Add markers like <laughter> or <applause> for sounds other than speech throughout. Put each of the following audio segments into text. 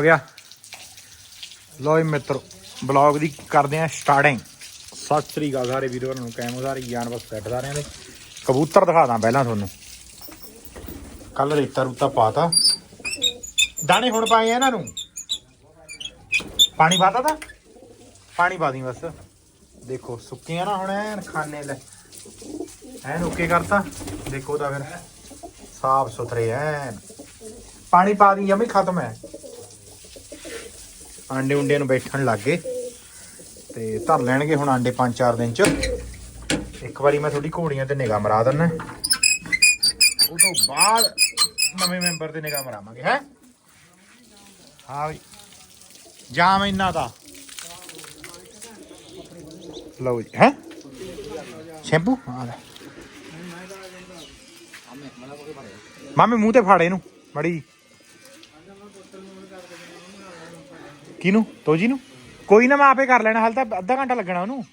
ਹੋ ਗਿਆ। ਲੋ ਜੀ ਬਲੌਗ ਦੀ ਕਰਦੇ ਆ ਸਟਾਰਟਿੰਗ ਸਤਿ ਸ੍ਰੀ ਅਕਾਲ ਸਾਰੇ ਵੀਰੋ ਨੂੰ ਕੈਮੋ ਸਾਰੇ ਜਾਨਵਰ ਸੈੱਟ ਸਾਰਿਆਂ ਦੇ। ਕਬੂਤਰ ਦਿਖਾਦਾ ਪਹਿਲਾਂ ਤੁਹਾਨੂੰ। ਕੱਲ ਰੇਤਾ ਰੂਤਾ ਪਾਤਾ। ਦਾਣੇ ਹੁਣ ਪਾਏ ਆ ਇਹਨਾਂ ਨੂੰ। ਪਾਣੀ ਪਾਤਾ ਤਾ? ਪਾਣੀ ਪਾ ਦੀ ਬਸ। ਦੇਖੋ, ਸੁੱਕੀਆਂ ਨਾ ਹੁਣ ਐਨ ਖਾਣੇ ਲੈ। ਐਨ ਓਕੇ ਕਰਤਾ। ਦੇਖੋ ਤਾਂ ਫਿਰ, ਸਾਫ਼ ਸੁਥਰੇ ਐਨ। ਪਾਣੀ ਪਾ ਦੀ, ਜਮੀ ਖਤਮ ਹੈ। ਆਂਡੇ ਉਂਡੇ ਨੂੰ ਬੈਠਣ ਲੱਗ ਗਏ ਤੇ ਧਰ ਲੈਣਗੇ ਹੁਣ ਆਂਡੇ 5-4 ਦਿਨ ਚ। ਇੱਕ ਵਾਰੀ ਮੈਂ ਥੋੜੀ ਘੋੜੀਆਂ ਤੇ ਨਿਗਾਹ ਮਰਾ ਦਿੰਨਾ। ਉਹ ਤੋਂ ਬਾਅਦ ਨਵੇਂ ਮੈਂਬਰ ਤੇ ਨਿਗਾਹ ਮਰਾਵਾਂਗੇ, ਹੈ? ਹਾਂ ਬਈ। ਜਾਮ ਇੰਨਾ ਦਾ। ਲਓ ਜੀ, ਹੈ? ਸ਼ੈਂਪੂ? ਆ ਲੈ। ਮਾਮੇ, ਮੂੰਹ ਤੇ ਫਾੜੇ ਇਹਨੂੰ, ਮੜੀ। ਕਿਨੂੰ ਤੋਜੀ ਨੂੰ? ਕੋਈ ਨਾ ਮੈਂ ਆਪੇ ਕਰ ਲੈਣਾ, ਹਾਲ ਤਾਂ ਅੱਧਾ ਘੰਟਾ ਲੱਗਣਾ ਉਹਨੂੰ।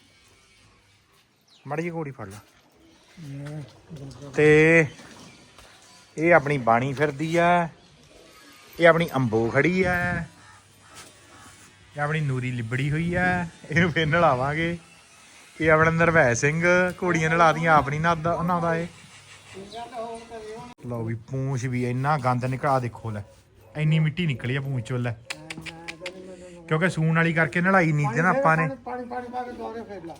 ਮੜੀ ਜੀ ਘੋੜੀ ਫੜ ਲਾ। ਤੇ ਇਹ ਆਪਣੀ ਬਾਣੀ ਫਿਰਦੀ ਆ, ਇਹ ਆਪਣੀ ਅੰਬੋ ਖੜੀ ਆ, ਇਹ ਆਪਣੀ ਨੂਰੀ ਲਿਬੜੀ ਹੋਈ ਆ, ਇਹਨੂੰ ਫੇਰ ਨਲਾਵਾਂਗੇ। ਇਹ ਆਪਣਾ ਨਰਵੈ ਸਿੰਘ, ਘੋੜੀਆਂ ਨਲਾਦੀਆਂ ਆਪਣੀ ਨਾਦਾ ਨਹਾਉਂਦਾ ਏ ਲਓ ਵੀ ਪੂੰਛ ਵੀ ਇੰਨਾ ਗੰਦ ਨਿਕਲਾ ਦੇਖੋ ਲੈ, ਇੰਨੀ ਮਿੱਟੀ ਨਿਕਲੀ ਆ ਪੂੰਛ ਚੋਂ ਲੈ। ਕਿਉਂਕਿ ਸੂਣ ਵਾਲੀ ਕਰਕੇ ਨਲਾਈ ਨਹੀਂ ਤੇ ਨਾ ਆਪਾਂ ਨੇ। ਪਾਣੀ ਪਾਣੀ ਪਾ ਕੇ ਦੁਆਰੇ ਫੇਰ ਲਾ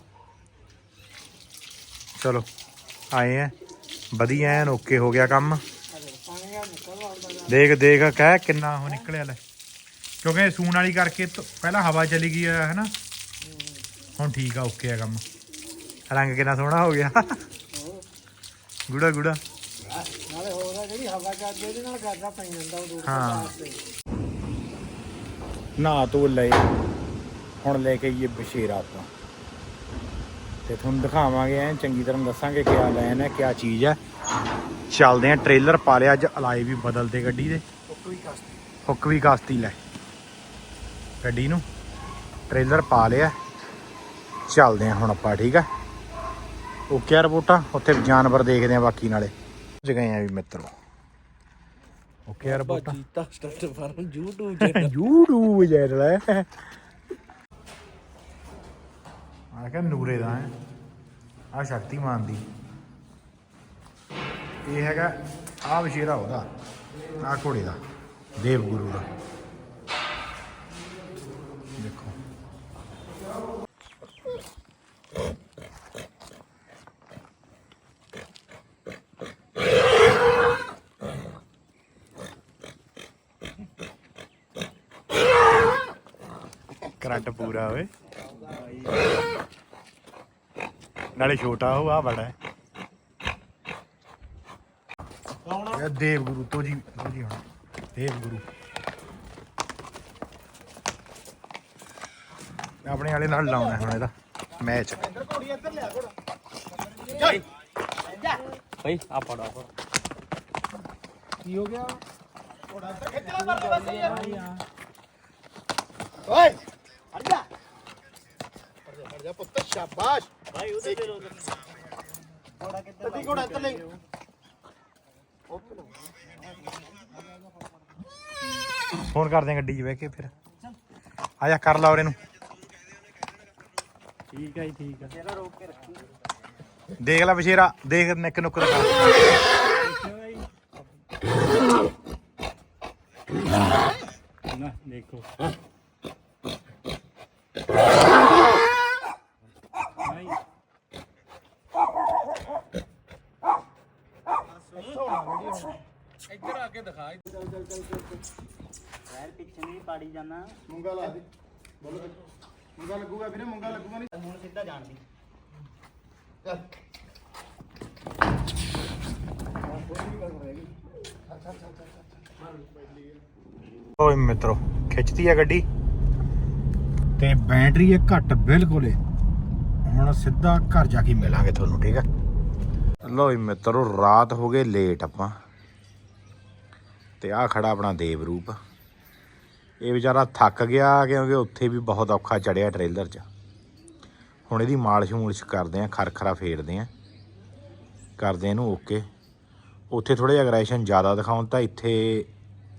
ਚਲੋ ਆਏ ਆ। ਵਧੀਆ ਐਨ ਓਕੇ ਹੋ ਗਿਆ ਕੰਮ। ਪਾਣੀ ਆ ਨਿਕਲ ਆਉਂਦਾ ਦੇਖ ਦੇਖ ਕਹਿ ਕਿੰਨਾ ਉਹ ਨਿਕਲਿਆ ਲੈ। ਕਿਉਂਕਿ ਸੂਣ ਵਾਲੀ ਕਰਕੇ ਤ- ਪਹਿਲਾਂ ਹਵਾ ਚਲੀ ਗਈ ਹੈ ਹਨਾ? ਹੁਣ ਠੀਕ ਆ ਓਕੇ ਆ ਕੰਮ। ਰੰਗ ਕਿੰਨਾ ਸੋਹਣਾ ਹੋ ਗਿਆ। ਗੁੜਾ ਗੁੜਾ। ਨਾਲੇ ਹੋਰ ਆ ਜਿਹੜੀ ਹਵਾ ਚੱਲਦੀ ਇਹਦੇ ਨਾਲ ਗਾਦਾ ਪਈ ਜਾਂਦਾ ਉਹ ਦੂਰ ਹਾਂ। ਨਾ ਤੋ ਲਏ ਹੁਣ ਲੈ ਕੇ ਇਹ ਬਸ਼ੇਰਾ ਆਪਾਂ। ਤੇ ਤੁਹਾਨੂੰ ਦਿਖਾਵਾਂਗੇ ਐ ਚੰਗੀ ਤਰ੍ਹਾਂ ਦੱਸਾਂਗੇ ਕਿਆ ਲੈਣ ਹੈ ਕਿਆ ਚੀਜ਼ ਹੈ। ਚੱਲਦੇ ਆ ਟ੍ਰੇਲਰ ਪਾ ਲਿਆ ਅੱਜ ਅਲਾਈ ਵੀ ਬਦਲਦੇ ਗੱਡੀ ਦੇ। ਕੋਈ ਕਸਤ। ਹੁੱਕ ਵੀ ਕਾਸਤੀ ਲੈ। ਗੱਡੀ ਨੂੰ ਟ੍ਰੇਲਰ ਪਾ ਲਿਆ। ਚੱਲਦੇ ਆ ਹੁਣ ਆਪਾਂ ਠੀਕ ਆ ਓਕੇ ਆ ਰਿਪੋਰਟਾਂ ਉੱਥੇ ਜਾਨਵਰ ਦੇਖਦੇ ਆ ਬਾਕੀ ਨਾਲੇ। ਪਹੁੰਚ ਗਏ ਆ ਵੀ ਮਿੱਤਰੋ। ਓਕੇ ਆ ਰਿਪੋਰਟਾਂ Jeeta start farm YouTube <laughs> YouTube channel ਹੈ। ਆ ਕਿ ਨੂਰੇ ਦਾ ਹੈ। ਆ ਸ਼ਕਤੀਮਾਨ ਦੀ। ਇਹ ਹੈਗਾ ਆ ਵਿਸ਼ੇਰਾ ਉਹਦਾ ਆ ਘੋੜੇ ਦਾ ਦੇਵ ਗੁਰੂ ਦਾ ਦੇਖੋ ਕਰੰਟ ਪੂਰਾ ਓਏ ਨਾਲੇ ਛੋਟਾ ਉਹ ਆ ਬੜਾ ਹੈ। ਇਹ ਦੇਵ ਗੁਰੂ ਤੋਂ ਜੀ ਤੋਂ ਜੀ ਹੁਣ। ਦੇਵ ਗੁਰੂ ਆਪਣੇ ਵਾਲੇ ਨਾਲ ਲਾਉਣਾ ਹੁਣ ਇਹਦਾ ਮੈਚ। ਭਾਈ ਆ ਪੜਾ ਕੀ ਹੋ ਗਿਆ? ਓਏ! ਹਟ ਜਾ ਪੁੱਤ ਸ਼ਾਬਾਸ਼। ਭਾਈ ਉਹਦੇ ਤੇ ਰੋਕ ਤੱਤੀ ਕੋੜਾ ਇੱਧਰ ਲੈ। ਫੋਨ ਕਰਦੇ ਆ ਗੱਡੀ 'ਚ ਬਹਿ ਕੇ ਫਿਰ। ਆ ਜਾ ਕਰ ਲਾ ਔਰ ਇਹਨੂੰ ਠੀਕ ਹੈ ਜੀ ਠੀਕ ਹੈ ਦੇਖ ਲੈ ਬਸ਼ੇਰਾ ਦੇਖ ਨਿੱਕ ਨੁੱਕ ਦਾ ਕਰ ਨਾ ਦੇਖੋ ਨਹੀਂ ਨਹੀਂ ਪਾੜੀ ਜਾਣਾ ਮੁੰਗਾ ਲਾ ਦੇ। ਬੋਲੋ ਮੁੰਗਾ ਲੱਗੂਗਾ ਵੀਰੇ ਮੁੰਗਾ ਲੱਗੂਗਾ ਨਹੀਂ? ਹੁਣ ਸਿੱਧਾ ਜਾਣਦੀ ਚੱਲ। ਓਏ ਮਿੱਤਰੋ ਖਿੱਚਦੀ ਆ ਗੱਡੀ? ਤੇ ਬੈਟਰੀ ਹੈ ਘੱਟ ਬਿਲਕੁਲ ਹੀ ਹੁਣ ਸਿੱਧਾ ਘਰ ਜਾ ਕੇ ਮਿਲਾਂਗੇ ਤੁਹਾਨੂੰ ਠੀਕ ਹੈ ਲੋ ਜੀ ਮਿੱਤਰੋ ਰਾਤ ਹੋ ਗਏ ਲੇਟ ਆਪਾਂ। ਤੇ ਆ ਖੜਾ ਆਪਣਾ ਦੇਵ ਰੂਪ। ਇਹ ਵਿਚਾਰਾ ਥੱਕ ਗਿਆ ਕਿਉਂਕਿ ਉੱਥੇ ਵੀ ਬਹੁਤ ਔਖਾ ਚੜਿਆ ਟ੍ਰੇਲਰ 'ਚ। ਹੁਣ ਇਹਦੀ ਮਾਲਿਸ਼ ਮੂਲਿਸ਼ ਕਰਦੇ ਆ ਖਰਖਰਾ ਫੇਰਦੇ ਆ ਕਰਦੇ ਇਹਨੂੰ ਓਕੇ। ਉੱਥੇ ਥੋੜਾ ਜਿਹਾ ਅਗਰੈਸ਼ਨ ਜ਼ਿਆਦਾ ਦਿਖਾਉਣ ਤਾਂ ਇੱਥੇ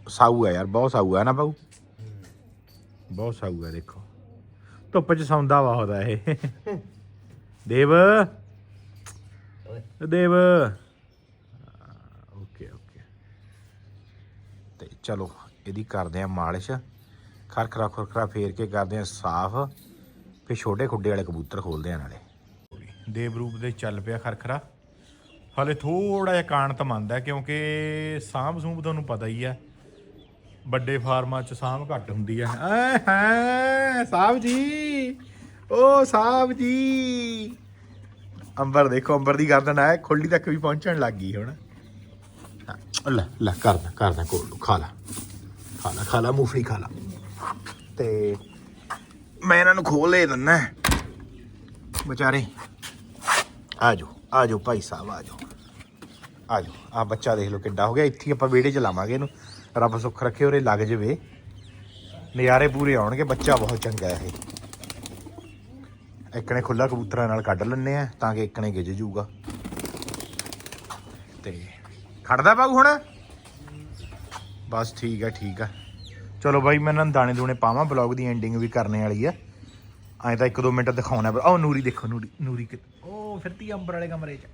ਸਾਊ ਆ ਯਾਰ ਬਹੁਤ ਸਾਊ ਆ ਨਾ ਬਾਊ? ਬਹੁਤ ਸਾਊ ਹੈ ਦੇਖੋ। ਧੁੱਪ 'ਚ ਸੌਂਦਾ ਬਹੁਤ ਹੈ ਇਹ। ਦੇਵ। ਦੇਵ। Okay okay. ਤੇ ਚਲੋ ਇਹਦੀ ਕਰਦੇ ਆ ਮਾਲਿਸ਼। ਖਰਖਰਾ ਖੁਰਖਰਾ ਫੇਰ ਕੇ ਕਰਦੇ ਆ ਸਾਫ਼। ਫਿਰ ਛੋਟੇ ਖੁੱਡੇ ਵਾਲੇ ਕਬੂਤਰ ਖੋਲਦੇ ਆ ਨਾਲੇ। ਦੇਵਰੂਪ ਦੇ ਚੱਲ ਪਿਆ ਖਰਖਰਾ। ਹਲੇ ਥੋੜਾ ਜਿਹਾ ਕਾਣਤ ਮੰਨਦਾ ਕਿਉਂਕਿ ਸਾਂਭ ਸੂੰਭ ਤੁਹਾਨੂੰ ਪਤਾ ਹੀ ਆ ਵੱਡੇ ਫਾਰਮਾਂ 'ਚ ਸਾਂਭ ਘੱਟ ਹੁੰਦੀ ਆ ਐ ਹੈ ਸਾਹਬ ਜੀ। ਓ ਸਾਹਬ ਜੀ। ਅੰਬਰ ਦੇਖੋ ਅੰਬਰ ਦੀ ਗਰਦਨ ਹੈ ਖੁੱਲੀ ਤੱਕ ਵੀ ਪਹੁੰਚਣ ਲੱਗ ਗਈ ਹੁਣ। ਲੈ ਲੈ ਕਰਦਾ ਕਰਦਾ ਕੋਲ ਨੂੰ, ਖਾ ਲਾ। ਖਾ ਲਾ ਖਾ ਲਾ ਮੂੰਗਫਲੀ ਖਾ ਲਾ ਤੇ ਮੈਂ ਇਹਨਾਂ ਨੂੰ ਖੋਲ ਲੈ ਦਿੰਨਾ ਵਿਚਾਰੇ। ਆ ਜਾਓ ਆ ਜਾਓ ਭਾਈ ਸਾਹਿਬ ਆ ਜਾਓ ਆ ਜਾਓ ਆ ਬੱਚਾ ਦੇਖ ਲਓ ਕਿੱਡਾ ਹੋ ਗਿਆ। ਇੱਥੇ ਆਪਾਂ ਵਿਹੜੇ ਚ ਲਾਵਾਂਗੇ ਇਹਨੂੰ। ਰੱਬ ਸੁੱਖ ਰੱਖੇ ਉਰੇ ਲੱਗ ਜਵੇ। ਨਜ਼ਾਰੇ ਪੂਰੇ ਆਉਣਗੇ ਬੱਚਾ ਬਹੁਤ ਚੰਗਾ ਹੈ ਇਹ। ਇੱਕਣੇ ਖੁੱਲਾ ਕਬੂਤਰਾਂ ਨਾਲ ਕੱਢ ਲੈਣੇ ਆ ਤਾਂ ਕਿ ਇੱਕਣੇ ਗਿੱਜ ਜੂਗਾ। ਤੇ ਖੜਦਾ ਬਾਬੂ ਹੁਣ? ਬਸ ਠੀਕ ਆ ਠੀਕ ਆ। ਚਲੋ ਬਾਈ ਮੈਂ ਇਹਨਾਂ ਨੂੰ ਦਾਣੇ ਦੂਣੇ ਪਾਵਾਂ ਬਲੌਗ ਦੀ ਐਂਡਿੰਗ ਵੀ ਕਰਨੇ ਵਾਲੀ ਆ। ਐਂ ਤਾਂ 1-2 ਮਿੰਟ ਦਿਖਾਉਣਾ ਪਰ ਉਹ ਨੂਰੀ ਦੇਖੋ ਨੂਰੀ ਨੂਰੀ ਕਿ ਉਹ ਫਿਰਤੀ ਅੰਬਰ ਵਾਲੇ ਕਮਰੇ 'ਚ।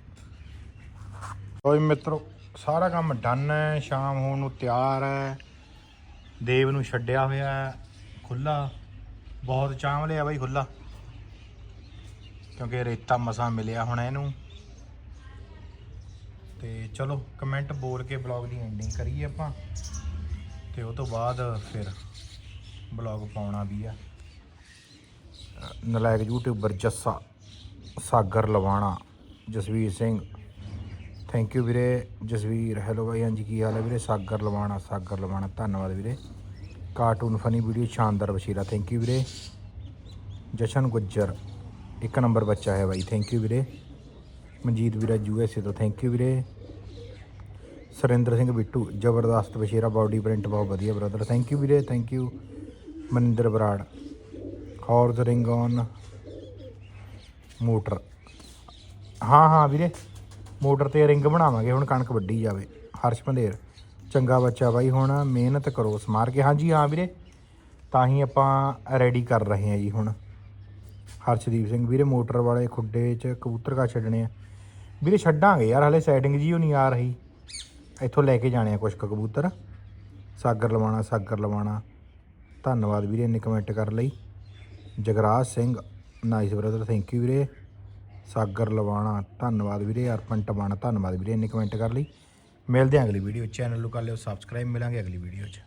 ਓਏ ਮਿੱਤਰੋ ਸਾਰਾ ਕੰਮ ਡਨ ਹੈ ਸ਼ਾਮ ਹੋਣ ਨੂੰ ਤਿਆਰ ਹੈ। ਦੇਵ ਨੂੰ ਛੱਡਿਆ ਹੋਇਆ ਖੁੱਲਾ ਬਹੁਤ ਚਾਂਵ ਲਿਆ ਬਾਈ ਖੁੱਲਾ ਕਿਉਂਕਿ ਰੇਤਾ ਮਸਾ ਮਿਲਿਆ ਹੁਣ ਇਹਨੂੰ। ਤੇ ਚਲੋ ਕਮੈਂਟ ਬੋਲ ਕੇ ਬਲੌਗ ਦੀ ਐਂਡਿੰਗ ਕਰੀਏ ਆਪਾਂ। ਤੇ ਉਹ ਤੋਂ ਬਾਅਦ ਫਿਰ ਬਲੌਗ ਪਾਉਣਾ ਵੀ ਆ। ਨਲਾਇਕ YouTuber Jassa Sagar Lawana, Jasvir Singh. Thank you ਵੀਰੇ, ਜਸਵੀਰ। ਹੈਲੋ ਬਾਈ, ਹਾਂਜੀ, ਕੀ ਹਾਲ ਹੈ ਵੀਰੇ? ਸਾਗਰ ਲਵਾਣਾ ਸਾਗਰ ਲਵਾਣਾ। ਧੰਨਵਾਦ ਵੀਰੇ। ਕਾਰਟੂਨ ਫਨੀ ਵੀਡੀਓ ਸ਼ਾਨਦਾਰ ਵਸ਼ੀਰਾ ਥੈਂਕ ਯੂ ਵੀਰੇ। ਜਸ਼ਨ ਗੁੱਜਰ, ਇੱਕ ਨੰਬਰ ਬੱਚਾ ਹੈ ਬਾਈ। ਥੈਂਕ ਯੂ ਵੀਰੇ। ਮਨਜੀਤ ਵੀਰਾ ਯੂਐਸਏ ਤੋਂ। ਥੈਂਕ ਯੂ ਵੀਰੇ। ਸੁਰਿੰਦਰ ਸਿੰਘ ਬਿੱਟੂ, ਜ਼ਬਰਦਸਤ ਵਸ਼ੀਰਾ ਬਾਡੀ ਪ੍ਰਿੰਟ ਬਹੁਤ ਵਧੀਆ ਬ੍ਰਦਰ ਥੈਂਕ ਯੂ ਵੀਰੇ thank you Maninder Brar horse ring on motor ਹਾਂ ਹਾਂ ਵੀਰੇ ਮੋਟਰ ਤੇ ਰਿੰਗ ਬਣਾਵਾਂਗੇ, ਹੁਣ ਕਣਕ ਵੱਢੀ ਜਾਵੇ, ਹਰਸ਼ ਪੰਧੇਰ, ਚੰਗਾ ਬੱਚਾ ਬਾਈ ਹੁਣ, ਮਿਹਨਤ ਕਰੋ, ਸਮਾਰ ਕੇ। ਹਾਂਜੀ, ਹਾਂ ਵੀਰੇ ਤਾਂ ਹੀ ਆਪਾਂ ਰੈਡੀ ਕਰ ਰਹੇ ਹਾਂ ਜੀ ਹੁਣ। ਹਰਸ਼ਦੀਪ ਸਿੰਘ ਵੀਰੇ ਮੋਟਰ ਵਾਲੇ ਖੁੱਡੇ 'ਚ ਕਬੂਤਰ ਕਾ ਛੱਡਣੇ ਆ। ਵੀਰੇ, ਛੱਡਾਂਗੇ ਯਾਰ, ਹਲੇ ਸੈਟਿੰਗ ਜੀ ਉਹ ਨਹੀਂ ਆ ਰਹੀ। ਇੱਥੋਂ ਲੈ ਕੇ ਜਾਣੇ ਆ ਕੁਛ ਕੁ ਕਬੂਤਰ। ਸਾਗਰ ਲਵਾਣਾ ਸਾਗਰ ਲਵਾਣਾ ਧੰਨਵਾਦ ਵੀਰੇ ਇੰਨੇ ਕਮੈਂਟ ਕਰ ਲਈ। Jagraj Singh nice brother thank you ਵੀਰੇ। ਸਾਗਰ ਲਵਾਣਾ ਧੰਨਵਾਦ ਵੀਰੇ। ਅਰਪਣ ਟਵਾਣਾ ਧੰਨਵਾਦ ਵੀਰੇ ਇੰਨੇ ਕਮੈਂਟ ਕਰ ਲਈ। ਮਿਲਦੇ ਹਾਂ ਅਗਲੀ ਵੀਡੀਓ ਚੈਨਲ ਨੂੰ। ਕਰ ਲਿਓ ਸਬਸਕ੍ਰਾਈਬ ਮਿਲਾਂਗੇ ਅਗਲੀ ਵੀਡੀਓ 'ਚ।